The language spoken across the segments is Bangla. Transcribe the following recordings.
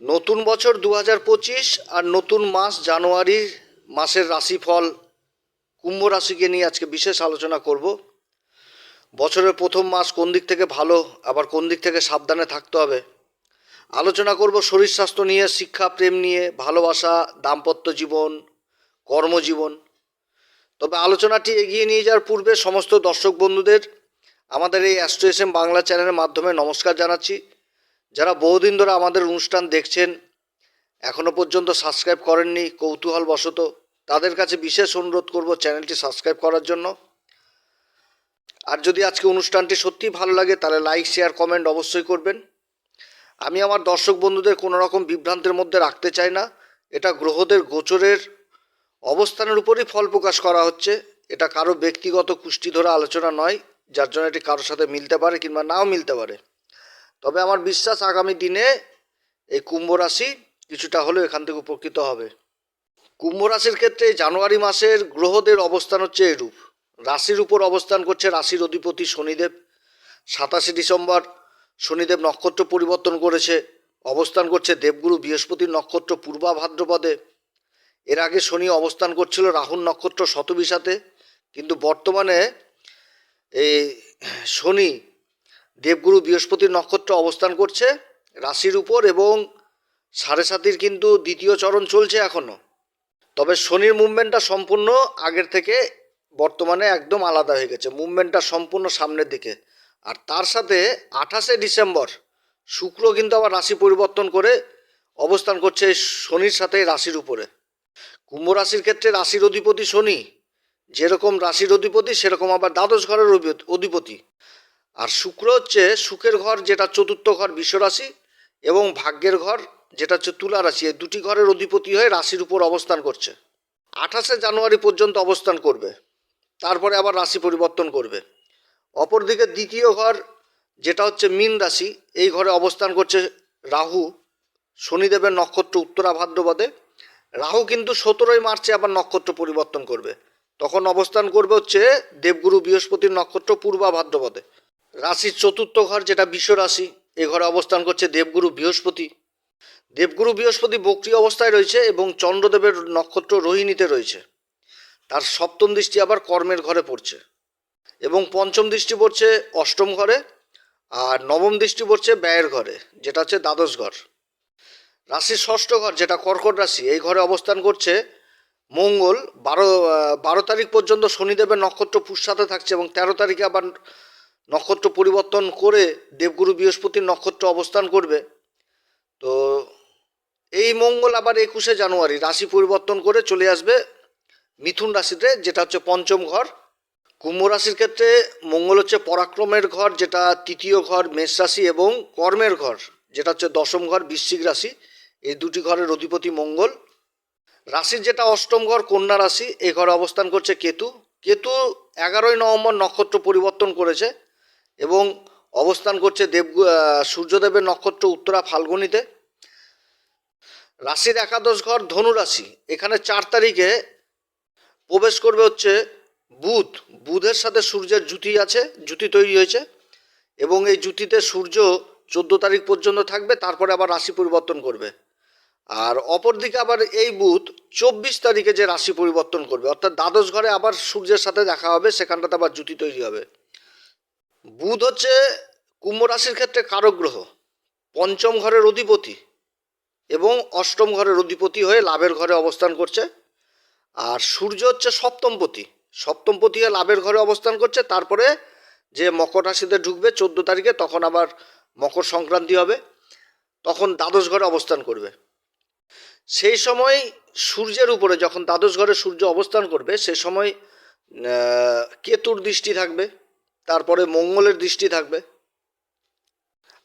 নতুন বছর দু হাজার পঁচিশ আর নতুন মাস জানুয়ারি মাসের রাশিফল কুম্ভ রাশিকে নিয়ে আজকে বিশেষ আলোচনা করব। বছরের প্রথম মাস কোন দিক থেকে ভালো, আবার কোন দিক থেকে সাবধানে থাকতে হবে? আলোচনা করব শরীর স্বাস্থ্য নিয়ে, শিক্ষা, প্রেম নিয়ে, ভালোবাসা, দাম্পত্য জীবন, কর্মজীবন। তবে আলোচনাটি এগিয়ে নিয়ে যাওয়ার পূর্বে সমস্ত দর্শক বন্ধুদের আমাদের এই অ্যাস্ট্রো বাংলা চ্যানেলের মাধ্যমে নমস্কার জানাচ্ছি। যারা বহুদিন ধরে আমাদের অনুষ্ঠান দেখছেন এখনও পর্যন্ত সাবস্ক্রাইব করেননি, কৌতূহলবশত তাদের কাছে বিশেষ অনুরোধ করব চ্যানেলটি সাবস্ক্রাইব করার জন্য। আর যদি আজকে অনুষ্ঠানটি সত্যিই ভালো লাগে, তাহলে লাইক, শেয়ার, কমেন্ট অবশ্যই করবেন। আমি আমার দর্শক বন্ধুদের কোনো রকম বিভ্রান্তের মধ্যে রাখতে চাই না। এটা গ্রহদের গোচরের অবস্থানের উপরই ফল প্রকাশ করা হচ্ছে। এটা কারও ব্যক্তিগত কুষ্টি ধরা আলোচনা নয়, যার জন্য এটি কারোর সাথে মিলতে পারে কিংবা নাও মিলতে পারে। তবে আমার বিশ্বাস আগামী দিনে এই কুম্ভ রাশি কিছুটা হলেও এখান থেকে উপকৃত হবে। কুম্ভ রাশির ক্ষেত্রে জানুয়ারি মাসের গ্রহদের অবস্থান হচ্ছে এরূপ। রাশির উপর অবস্থান করছে রাশির অধিপতি শনিদেব। সাতাশে ডিসেম্বর শনিদেব নক্ষত্র পরিবর্তন করেছে। অবস্থান করছে দেবগুরু বৃহস্পতির নক্ষত্র পূর্বা ভাদ্রপদে। এর আগে শনি অবস্থান করছিল রাহুল নক্ষত্র শতবিশাতে। কিন্তু বর্তমানে এই শনি দেবগুরু বৃহস্পতির নক্ষত্র অবস্থান করছে রাশির উপর এবং সাড়ে সাতির কিন্তু দ্বিতীয় চরণ চলছে এখনও তবে শনির মুভমেন্টটা সম্পূর্ণ আগের থেকে বর্তমানে একদম আলাদা হয়ে গেছে, মুভমেন্টটা সম্পূর্ণ সামনের দিকে। আর তার সাথে আঠাশে ডিসেম্বর, শুক্র কিন্তু আবার রাশি পরিবর্তন করে অবস্থান করছে শনির সাথে রাশির উপরে। কুম্ভ রাশির ক্ষেত্রে রাশির অধিপতি শনি, যেরকম রাশির অধিপতি, সেরকম আবার দ্বাদশ ঘরের অধি- অধিপতি। আর শুক্র হচ্ছে সুখের ঘর, যেটা চতুর্থ ঘর বিশ্বরাশি, এবং ভাগ্যের ঘর, যেটা হচ্ছে তুলা রাশি। এই দুটি ঘরের অধিপতি হয়ে রাশির উপর অবস্থান করছে। আঠাশে জানুয়ারি পর্যন্ত অবস্থান করবে। তারপরে আবার রাশি পরিবর্তন করবে। অপরদিকে দ্বিতীয় ঘর, যেটা হচ্ছে মীন রাশি, এই ঘরে অবস্থান করছে রাহু। শনিদেবের নক্ষত্র উত্তরা ভাদ্রপদে। রাহু কিন্তু সতেরোই মার্চে আবার নক্ষত্র পরিবর্তন করবে। তখন অবস্থান করবে হচ্ছে দেবগুরু বৃহস্পতির নক্ষত্র পূর্বা ভাদ্রপদে। রাশির চতুর্থ ঘর যেটা বিশ্ব রাশি, এ ঘরে অবস্থান করছে দেবগুরু বৃহস্পতি। দেবগুরু বৃহস্পতি বক্রি অবস্থায় রয়েছে এবং চন্দ্রদেবের নক্ষত্র রোহিণীতে রয়েছে। তার সপ্তম দৃষ্টি আবার কর্মের ঘরে পড়ছে এবং পঞ্চম দৃষ্টি পড়ছে অষ্টম ঘরে আর নবম দৃষ্টি পড়ছে ব্যয়ের ঘরে, যেটা হচ্ছে দ্বাদশ ঘর। রাশির ষষ্ঠ ঘর যেটা কর্কট রাশি, এই ঘরে অবস্থান করছে মঙ্গল, বারো বারো তারিখ পর্যন্ত শনিদেবের নক্ষত্র পুষ্যাতে থাকছে এবং তেরো তারিখে আবার নক্ষত্র পরিবর্তন করে দেবগুরু বৃহস্পতির নক্ষত্র অবস্থান করবে। তো এই মঙ্গল আবার একুশে জানুয়ারি, রাশি পরিবর্তন করে চলে আসবে মিথুন রাশিতে, যেটা হচ্ছে পঞ্চম ঘর। কুম্ভ রাশির ক্ষেত্রে মঙ্গল হচ্ছে পরাক্রমের ঘর, যেটা তৃতীয় ঘর, মেষ রাশি এবং কর্মের ঘর, যেটা হচ্ছে দশম ঘর, বৃশ্চিক রাশি। এই দুটি ঘরের অধিপতি মঙ্গল। রাশির যেটা অষ্টম ঘর, কন্যা রাশি এই ঘরে অবস্থান করছে কেতু। কেতু এগারোই নভেম্বর নক্ষত্র পরিবর্তন করেছে। এবং অবস্থান করছে দেব সূর্যদেবের নক্ষত্র উত্তরা ফাল্গুনিতে। রাশির একাদশ ঘর ধনু রাশি। এখানে চার তারিখে প্রবেশ করবে হচ্ছে বুধ। বুধের সাথে সূর্যের জুতি আছে, জুতি তৈরি হয়েছে এবং এই জুতিতে সূর্য চোদ্দ তারিখ পর্যন্ত থাকবে, তারপরে আবার রাশি পরিবর্তন করবে। আর অপরদিকে আবার এই বুধ চব্বিশ তারিখে যে রাশি পরিবর্তন করবে, অর্থাৎ দ্বাদশ ঘরে আবার সূর্যের সাথে দেখা হবে, সেখানটাতে আবার জুতি তৈরি হবে। বুধ হচ্ছে কুম্ভ রাশির ক্ষেত্রে কারক গ্রহ, পঞ্চম ঘরের অধিপতি এবং অষ্টম ঘরের অধিপতি হয়ে লাভের ঘরে অবস্থান করছে। আর সূর্য হচ্ছে সপ্তমপতি সপ্তমপতি হয়ে লাভের ঘরে অবস্থান করছে। তারপরে যে মকর রাশিতে ঢুকবে চোদ্দ তারিখে, তখন আবার মকর সংক্রান্তি হবে, তখন দ্বাদশ ঘরে অবস্থান করবে। সেই সময় সূর্যের উপরে যখন দ্বাদশ ঘরে সূর্য অবস্থান করবে, সে সময় কেতুর দৃষ্টি থাকবে। তারপরে মঙ্গলের দৃষ্টি থাকবে।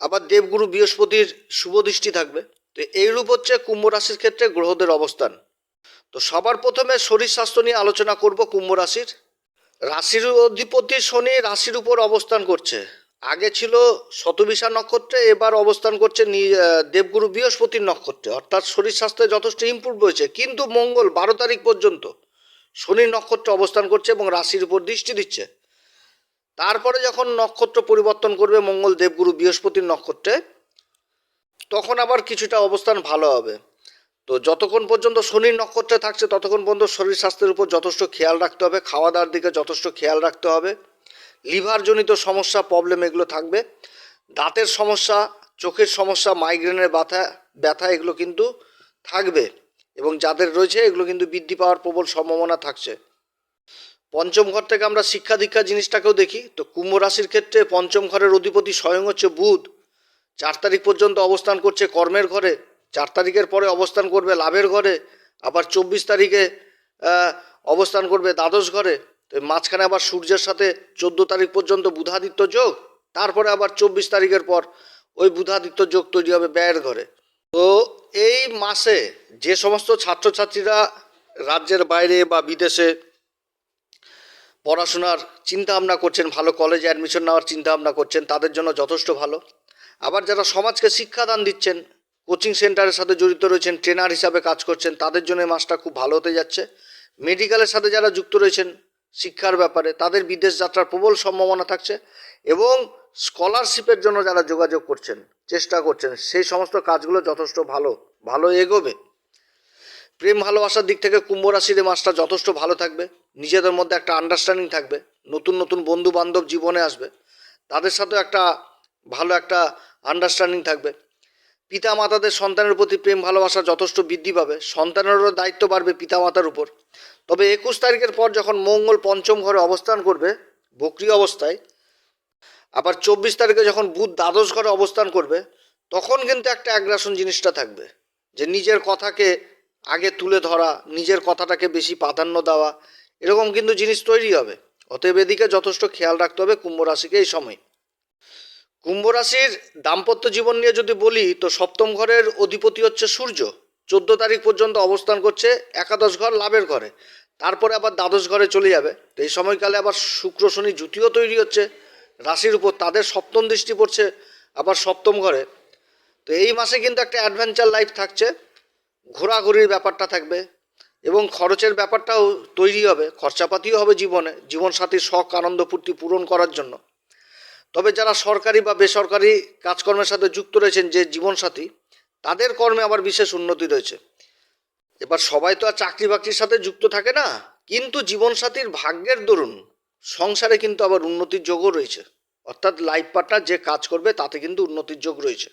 আবার দেবগুরু বৃহস্পতির শুভ দৃষ্টি থাকবে। তো এইরূপ হচ্ছে কুম্ভ রাশির ক্ষেত্রে গ্রহদের অবস্থান। তো সবার প্রথমে শরীর স্বাস্থ্য নিয়ে আলোচনা করব কুম্ভ রাশির। রাশির অধিপতি শনি রাশির উপর অবস্থান করছে। আগে ছিল শতবিশা নক্ষত্রে, এবার অবস্থান করছে দেবগুরু বৃহস্পতির নক্ষত্রে। অর্থাৎ শরীর স্বাস্থ্যে যথেষ্ট ইম্প্রুভ হয়েছে কিন্তু মঙ্গল বারো তারিখ পর্যন্ত শনির নক্ষত্রে অবস্থান করছে এবং রাশির উপর দৃষ্টি দিচ্ছে। তারপরে যখন নক্ষত্র পরিবর্তন করবে মঙ্গল দেবগুরু বৃহস্পতির নক্ষত্রে, তখন আবার কিছুটা অবস্থান ভালো হবে। তো যতক্ষণ পর্যন্ত শনির নক্ষত্রে থাকছে, ততক্ষণ পর্যন্ত শরীর স্বাস্থ্যের উপর যথেষ্ট খেয়াল রাখতে হবে খাওয়া দাওয়ার দিকে যথেষ্ট খেয়াল রাখতে হবে। লিভারজনিত সমস্যা প্রবলেম এগুলো থাকবে। দাঁতের সমস্যা, চোখের সমস্যা মাইগ্রেনের ব্যথা ব্যথা এগুলো কিন্তু থাকবে। এবং যাদের রয়েছে, এগুলো কিন্তু বৃদ্ধি পাওয়ার প্রবল সম্ভাবনা থাকছে। পঞ্চম ঘর থেকে আমরা শিক্ষা দীক্ষা জিনিসটাকেও দেখি। তো কুম্ভ রাশির ক্ষেত্রে পঞ্চম ঘরের অধিপতি স্বয়ং হচ্ছে বুধ। চার তারিখ পর্যন্ত অবস্থান করছে কর্মের ঘরে, চার তারিখের পরে অবস্থান করবে লাভের ঘরে, আবার চব্বিশ তারিখে অবস্থান করবে দ্বাদশ ঘরে। তো মাঝখানে আবার সূর্যের সাথে চোদ্দ তারিখ পর্যন্ত বুধাদিত্য যোগ, তারপরে আবার চব্বিশ তারিখের পর ওই বুধাদিত্য যোগ তৈরি হবে ব্যয়ের ঘরে। তো এই মাসে যে সমস্ত ছাত্রছাত্রীরা রাজ্যের বাইরে বা বিদেশে পড়াশোনার চিন্তা ভাবনা করছেন, ভালো কলেজে অ্যাডমিশন নেওয়ার চিন্তা ভাবনা করছেন, তাদের জন্য যথেষ্ট ভালো। আবার যারা সমাজকে শিক্ষাদান দিচ্ছেন কোচিং সেন্টারের সাথে জড়িত রয়েছেন ট্রেনার হিসাবে কাজ করছেন, তাদের জন্য মাসটা খুব ভালো হতে যাচ্ছে। মেডিকেলের সাথে যারা যুক্ত রয়েছেন, শিক্ষার ব্যাপারে, তাদের বিদেশ যাত্রার প্রবল সম্ভাবনা থাকছে এবং স্কলারশিপের জন্য যারা যোগাযোগ করছেন, চেষ্টা করছেন, সেই সমস্ত কাজগুলো যথেষ্ট ভালো ভালো এগোবে। প্রেম ভালোবাসার দিক থেকে কুম্ভ রাশির মাসটা যথেষ্ট ভালো থাকবে। নিজেদের মধ্যে একটা আন্ডারস্ট্যান্ডিং থাকবে, নতুন নতুন বন্ধু বান্ধব জীবনে আসবে, তাদের সাথেও একটা ভালো একটা আন্ডারস্ট্যান্ডিং থাকবে। পিতা মাতাদের সন্তানের প্রতি প্রেম ভালোবাসা যথেষ্ট বৃদ্ধি পাবে, সন্তানেরও দায়িত্ব বাড়বে পিতা মাতার উপর। তবে একুশ তারিখের পর যখন মঙ্গল পঞ্চম ঘরে অবস্থান করবে, বক্রি অবস্থায়, আবার চব্বিশ তারিখে যখন বুধ দ্বাদশ ঘরে অবস্থান করবে, তখন কিন্তু একটা অ্যাগ্রাসন জিনিসটা থাকবে, যে নিজের কথাকে আগে তুলে ধরা, নিজের কথাটাকে বেশি প্রাধান্য দেওয়া এরকম কিন্তু জিনিস তৈরি হবে। অতএব এদিকে যথেষ্ট খেয়াল রাখতে হবে কুম্ভ রাশিকে এই সময়। কুম্ভ রাশির দাম্পত্য জীবন নিয়ে যদি বলি, তো সপ্তম ঘরের অধিপতি হচ্ছে সূর্য। চোদ্দ তারিখ পর্যন্ত অবস্থান করছে একাদশ ঘর লাভের ঘরে। তারপরে আবার দ্বাদশ ঘরে চলে যাবে। তো এই সময়কালে আবার শুক্র, শনি জুতিও তৈরি হচ্ছে। রাশির উপর তাদের সপ্তম দৃষ্টি পড়ছে আবার সপ্তম ঘরে। তো এই মাসে কিন্তু একটা অ্যাডভেঞ্চার লাইফ থাকছে। ঘোরাঘুরির ব্যাপারটা থাকবে। এবং খরচের ব্যাপারটাও তৈরি হবে, খরচাপাতিও হবে জীবনে, জীবনসাথীর শখ, আনন্দ, ফুর্তি পূরণ করার জন্য। তবে যারা সরকারি বা বেসরকারি কাজকর্মের সাথে যুক্ত রয়েছেন, যে জীবনসাথী, তাদের কর্মে আবার বিশেষ উন্নতি রয়েছে। এবার সবাই তো আর চাকরি বাকরির সাথে যুক্ত থাকে না, কিন্তু জীবনসাথীর ভাগ্যের দরুন সংসারে কিন্তু আবার উন্নতির যোগও রয়েছে। অর্থাৎ লাইফ পার্টনার যে কাজ করবে, তাতে কিন্তু উন্নতির যোগ রয়েছে।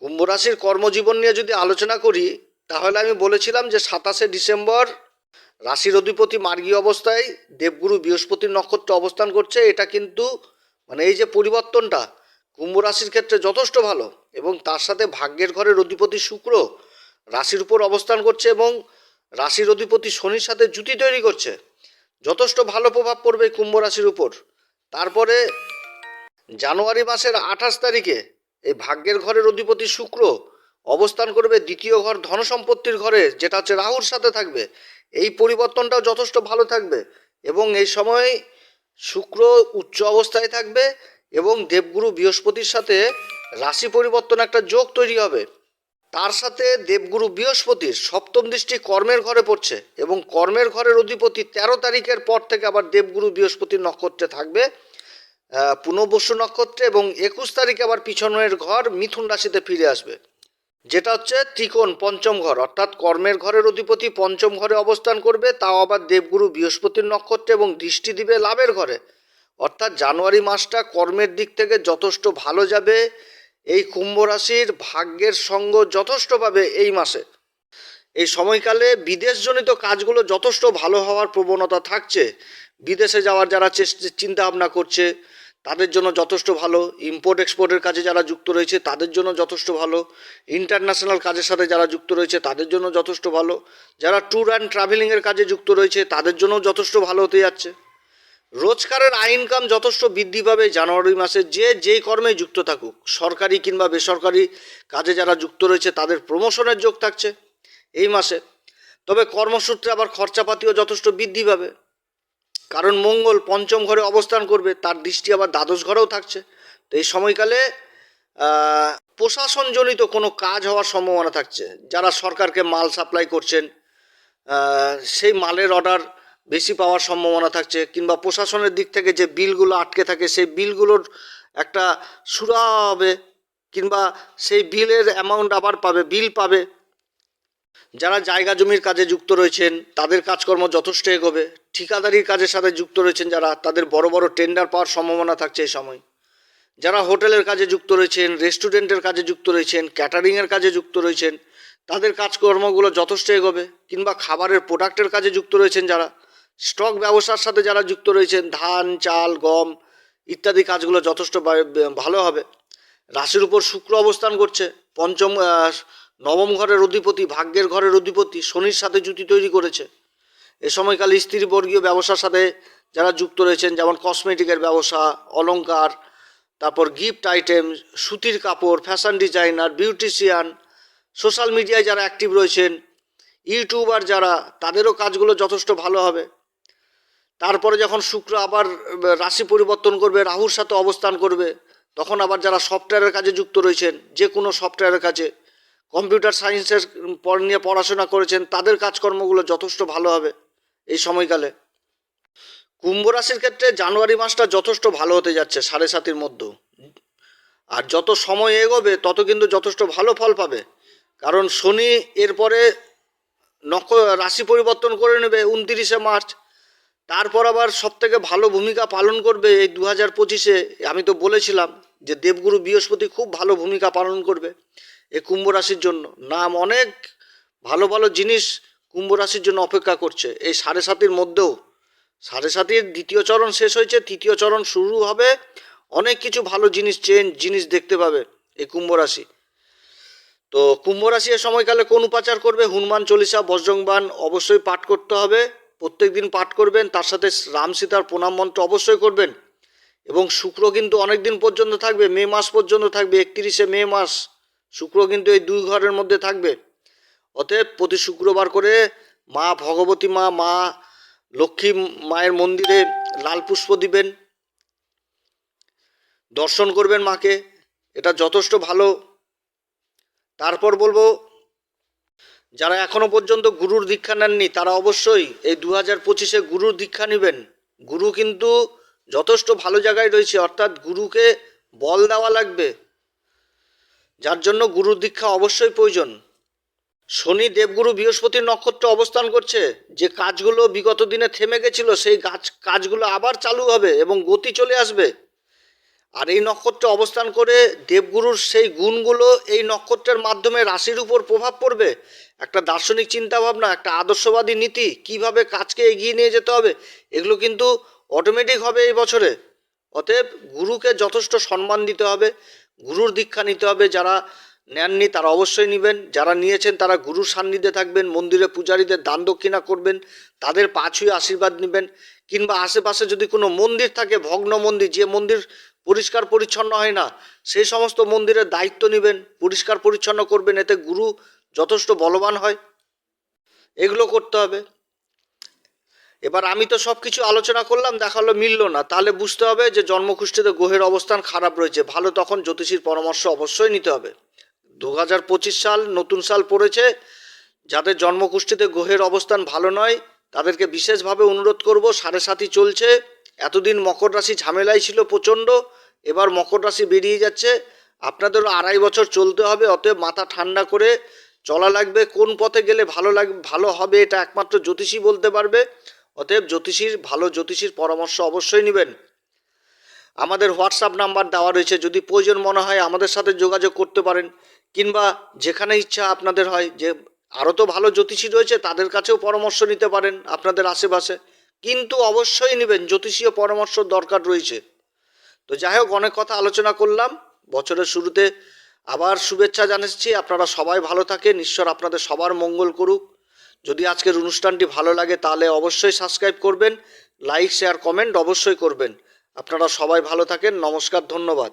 কুম্ভ রাশির কর্মজীবন নিয়ে যদি আলোচনা করি তাহলে আমি বলেছিলাম যে সাতাশে ডিসেম্বর রাশির অধিপতি মার্গী অবস্থায় দেবগুরু বৃহস্পতির নক্ষত্রে অবস্থান করছে। এটা কিন্তু মানে এই যে পরিবর্তনটা, কুম্ভ রাশির ক্ষেত্রে যথেষ্ট ভালো এবং তার সাথে ভাগ্যের ঘরের অধিপতি শুক্র রাশির উপর অবস্থান করছে এবং রাশির অধিপতি শনির সাথে জুতি তৈরি করছে। যথেষ্ট ভালো প্রভাব পড়বে কুম্ভ রাশির উপর। তারপরে জানুয়ারি মাসের আঠাশ তারিখে এই ভাগ্যের ঘরের অধিপতি শুক্র অবস্থান করবে দ্বিতীয় ঘর ধনসম্পত্তির ঘরে যেটা হচ্ছে রাহুর সাথে থাকবে। এই পরিবর্তনটাও যথেষ্ট ভালো থাকবে এবং এই সময় শুক্র উচ্চ অবস্থায় থাকবে এবং দেবগুরু বৃহস্পতির সাথে রাশি পরিবর্তন একটা যোগ তৈরি হবে। তার সাথে দেবগুরু বৃহস্পতির সপ্তম দৃষ্টি কর্মের ঘরে পড়ছে এবং কর্মের ঘরের অধিপতি তেরো তারিখের পর থেকে আবার দেবগুরু বৃহস্পতির নক্ষত্রে থাকবে আহ, পুনর্বসু নক্ষত্রে এবং একুশ তারিখে আবার পিছনের ঘর মিথুন রাশিতে ফিরে আসবে। যেটা হচ্ছে ত্রিকোণ পঞ্চম ঘর, অর্থাৎ কর্মের ঘরের অধিপতি পঞ্চম ঘরে অবস্থান করবে, তাও আবার দেবগুরু বৃহস্পতির নক্ষত্রে এবং দৃষ্টি দিবে লাভের ঘরে। অর্থাৎ জানুয়ারি মাসটা কর্মের দিক থেকে যথেষ্ট ভালো যাবে, এই কুম্ভ রাশির ভাগ্যের সঙ্গ যথেষ্ট পাবে এই মাসে। এই সময়কালে বিদেশজনিত কাজগুলো যথেষ্ট ভালো হওয়ার প্রবণতা থাকছে, বিদেশে যাওয়ার যারা চেষ্টা চিন্তা ভাবনা করছে তাদের জন্য যথেষ্ট ভালো। ইম্পোর্ট এক্সপোর্টের কাজে যারা যুক্ত রয়েছে, তাদের জন্য যথেষ্ট ভালো। ইন্টারন্যাশনাল কাজের সাথে যারা যুক্ত রয়েছে, তাদের জন্য যথেষ্ট ভালো। যারা ট্যুর অ্যান্ড ট্রাভেলিংয়ের কাজে যুক্ত রয়েছে, তাদের জন্য যথেষ্ট ভালো হতে যাচ্ছে। রোজগারের আয় ইনকাম যথেষ্ট বৃদ্ধি পাবে জানুয়ারি মাসে। যে যেই কর্মে যুক্ত থাকুক, সরকারি কিংবা বেসরকারি কাজে যারা যুক্ত রয়েছে, তাদের প্রমোশনের যোগ থাকছে এই মাসে। তবে কর্মসূত্রে আবার খরচাপাতিও যথেষ্ট বৃদ্ধি পাবে। কারণ মঙ্গল পঞ্চম ঘরে অবস্থান করবে, তার দৃষ্টি আবার দ্বাদশ ঘরেও থাকছে। তো এই সময়কালে প্রশাসনজনিত কোনো কাজ হওয়ার সম্ভাবনা থাকছে। যারা সরকারকে মাল সাপ্লাই করছেন সেই মালের অর্ডার বেশি পাওয়ার সম্ভাবনা থাকছে, কিংবা প্রশাসনের দিক থেকে যে বিলগুলো আটকে থাকে, সেই বিলগুলোর একটা সুরা হবে কিংবা সেই বিলের অ্যামাউন্ট আবার পাবে, বিল পাবে। যারা জায়গা জমির কাজে যুক্ত রয়েছেন, তাদের কাজকর্ম যথেষ্ট এগোবে। ঠিকাদারির কাজের সাথে যুক্ত রয়েছেন যারা, তাদের বড় বড় টেন্ডার পাওয়ার সম্ভাবনা থাকছে এই সময়। যারা হোটেলের কাজে যুক্ত রয়েছেন, রেস্টুরেন্টের কাজে যুক্ত রয়েছেন, ক্যাটারিংয়ের কাজে যুক্ত রয়েছেন, তাদের কাজকর্মগুলো যথেষ্ট এগোবে। কিংবা খাবারের প্রোডাক্টের কাজে যুক্ত রয়েছেন যারা স্টক ব্যবসার সাথে যারা যুক্ত রয়েছেন, ধান, চাল, গম ইত্যাদি কাজগুলো যথেষ্ট ভালো হবে। রাশির উপর শুক্র অবস্থান করছে, পঞ্চম নবম ঘরের অধিপতি, ভাগ্যের ঘরের অধিপতি শনির সাথে জুতি তৈরি করেছে। এ সময়কালে স্ত্রী বর্গীয় ব্যবসার সাথে যারা যুক্ত রয়েছেন, যেমন কসমেটিকের ব্যবসা, অলংকার, তারপর গিফট আইটেম সুতির কাপড় ফ্যাশন ডিজাইনার বিউটিশিয়ান সোশ্যাল মিডিয়ায় যারা অ্যাক্টিভ রয়েছেন, ইউটিউবার যারা, তাদেরও কাজগুলো যথেষ্ট ভালো হবে। তারপরে যখন শুক্র আবার রাশি পরিবর্তন করবে, রাহুর সাথে অবস্থান করবে, তখন আবার যারা সফটওয়্যারের কাজে যুক্ত রয়েছেন যে কোনো সফটওয়্যারের কাজে কম্পিউটার সায়েন্সের পর নিয়ে পড়াশোনা করেছেন, তাদের কাজকর্মগুলো যথেষ্ট ভালো হবে এই সময়কালে। কুম্ভ রাশির ক্ষেত্রে জানুয়ারি মাসটা যথেষ্ট ভালো হতে যাচ্ছে, সাড়ে সাতির মধ্যে আর যত সময় এগোবে, তত কিন্তু যথেষ্ট ভালো ফল পাবে। কারণ শনি এরপরে নক্ষ রাশি পরিবর্তন করে নেবে উনতিরিশে মার্চ। তারপর আবার সব থেকে ভালো ভূমিকা পালন করবে এই দু হাজার পঁচিশে। আমি তো বলেছিলাম যে দেবগুরু বৃহস্পতি খুব ভালো ভূমিকা পালন করবে। এই কুম্ভ রাশির জন্য। নাম অনেক ভালো ভালো জিনিস কুম্ভ রাশির জন্য অপেক্ষা করছে। এই সাড়ে সাতির মধ্যেও। সাড়ে সাতির দ্বিতীয় চরণ শেষ হয়েছে, তৃতীয় চরণ শুরু হবে। অনেক কিছু ভালো জিনিস চেঞ্জ জিনিস দেখতে পাবে এই কুম্ভ রাশি। তো কুম্ভ রাশি এ সময়কালে কোন উপাচার করবে? হনুমান চল্লিশা বজ্রংবান অবশ্যই পাঠ করতে হবে। প্রত্যেক দিন পাঠ করবেন, তার সাথে রাম সীতার প্রণাম মন্ত্র অবশ্যই করবেন। এবং শুক্র কিন্তু অনেক দিন পর্যন্ত থাকবে, মে মাস পর্যন্ত থাকবে, একত্রিশে মে মাস। শুক্র কিন্তু এই দুই ঘরের মধ্যে থাকবে। অতএব প্রতি শুক্রবার করে মা ভগবতী মা মা লক্ষ্মী মায়ের মন্দিরে লাল পুষ্প দিবেন, দর্শন করবেন মাকে, এটা যথেষ্ট ভালো। তারপর বলব, যারা এখনও পর্যন্ত গুরুর দীক্ষা নেননি, তারা অবশ্যই এই দু হাজার পঁচিশে গুরুর দীক্ষা নেবেন। গুরু কিন্তু যথেষ্ট ভালো জায়গায় রয়েছে, অর্থাৎ গুরুকে বল দেওয়া লাগবে। যার জন্য গুরুর দীক্ষা অবশ্যই প্রয়োজন। শনি দেবগুরু বৃহস্পতির নক্ষত্র অবস্থান করছে। যে কাজগুলো বিগত দিনে থেমে গেছিল, সেই কাজ কাজগুলো আবার চালু হবে এবং গতি চলে আসবে। আর এই নক্ষত্রে অবস্থান করে দেবগুরুর সেই গুণগুলো এই নক্ষত্রের মাধ্যমে রাশির উপর প্রভাব পড়বে। একটা দার্শনিক চিন্তাভাবনা, একটা আদর্শবাদী নীতি, কীভাবে কাজকে এগিয়ে নিয়ে যেতে হবে, এগুলো কিন্তু অটোমেটিক হবে এই বছরে। অতএব গুরুকে যথেষ্ট সম্মান দিতে হবে। গুরুর দীক্ষা নিতে হবে, যারা নেননি তারা অবশ্যই নেবেন, যারা নিয়েছেন তারা গুরুর সান্নিধ্যে থাকবেন, মন্দিরে পূজারীদের দান দক্ষিণা করবেন, তাদের পা ছুঁয়ে আশীর্বাদ নেবেন, কিংবা আশেপাশে যদি কোনো মন্দির থাকে, ভগ্ন মন্দির, যে মন্দির পরিষ্কার পরিচ্ছন্ন হয় না সেই সমস্ত মন্দিরের দায়িত্ব নেবেন, পরিষ্কার পরিচ্ছন্ন করবেন, এতে গুরু যথেষ্ট বলবান হয়, এগুলো করতে হবে। এবার আমি তো সব কিছু আলোচনা করলাম দেখাল মিলল না। তাহলে বুঝতে হবে যে জন্মকুষ্ঠিতে গ্রহের অবস্থান খারাপ রয়েছে। ভালো তখন জ্যোতিষীর পরামর্শ অবশ্যই নিতে হবে। দু হাজার পঁচিশ সাল নতুন সাল পড়েছে। যাদের জন্মকুষ্ঠিতে গ্রহের অবস্থান ভালো নয়, তাদেরকে বিশেষভাবে অনুরোধ করব, সাড়ে সাতই চলছে। এতদিন মকর রাশি ঝামেলাই ছিল প্রচণ্ড, এবার মকর রাশি বেরিয়ে যাচ্ছে। আপনাদেরও আড়াই বছর চলতে হবে, অতএব মাথা ঠান্ডা করে চলা লাগবে। কোন পথে গেলে ভালো লাগ, ভালো হবে এটা একমাত্র জ্যোতিষী বলতে পারবে। অতএব জ্যোতিষীর, ভালো জ্যোতিষীর পরামর্শ অবশ্যই নেবেন। আমাদের হোয়াটসঅ্যাপ নাম্বার দেওয়া রয়েছে, যদি প্রয়োজন মনে হয় আমাদের সাথে যোগাযোগ করতে পারেন, কিংবা যেখানে ইচ্ছা আপনাদের হয়, যে আরও তো ভালো জ্যোতিষী রয়েছে, তাদের কাছেও পরামর্শ নিতে পারেন আপনাদের আশেপাশে। কিন্তু অবশ্যই নেবেন, জ্যোতিষীয় পরামর্শ দরকার রয়েছে। তো যাই হোক, অনেক কথা আলোচনা করলাম। বছরের শুরুতে আবার শুভেচ্ছা জানাচ্ছি। আপনারা সবাই ভালো থাকেন। ঈশ্বর আপনাদের সবার মঙ্গল করুক। যদি আজকের অনুষ্ঠানটি ভালো লাগে তাহলে অবশ্যই সাবস্ক্রাইব করবেন, লাইক, শেয়ার, কমেন্ট অবশ্যই করবেন। আপনারা সবাই ভালো থাকেন, নমস্কার, ধন্যবাদ।